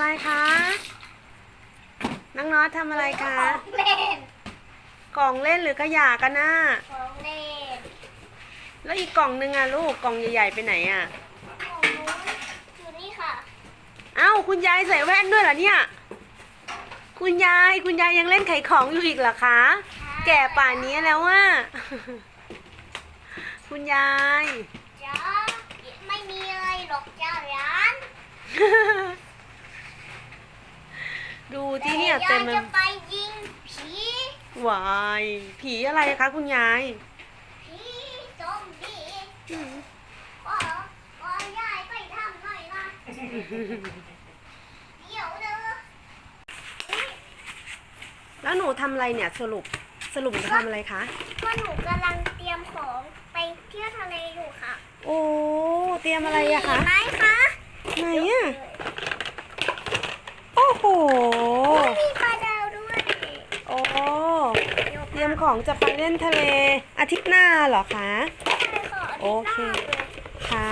อะไรคะ น้องน็อตทำอะไรคะ ของเล่น กล่องเล่นหรือกระยากันน่ะของเล่นแล้วอีกกล่องนึงอะลูกกล่องใหญ่ๆไปไหนอะ ของนู้นอยู่นี่ค่ะ เอ้าคุณยายใส่แว่นด้วยเหรอเนี่ย คุณยายคุณยายยังเล่นไขของอยู่อีกเหรอคะ แก่ป่านนี้แล้วว่าคุณยาย จ้าไม่มีอะไรหรอกจ้าร้าน ดูที่ เนี่ยเต็มแต่เลยยายจะไปยิงผีวายผีอะไรคะคุณยายผีซอมบี้ก็ก็ยายไปทำหน่อยนะเดี๋ยวเด้อแล้วหนูทำอะไรเนี่ยสรุปสรุปหนูทำอะไรคะก็หนูกำลังเตรียมของไปเที่ยวทะเลอยู่ค่ะ โอ้เตรียมอะไรอะคะเห็นไหมคะไหนอะโอ้โห มีปลาดาวด้วย โอ้เต รียมของจะไปเล่นทะเลอาทิตย์หน้าเหรอคะ โอเค ค่ะ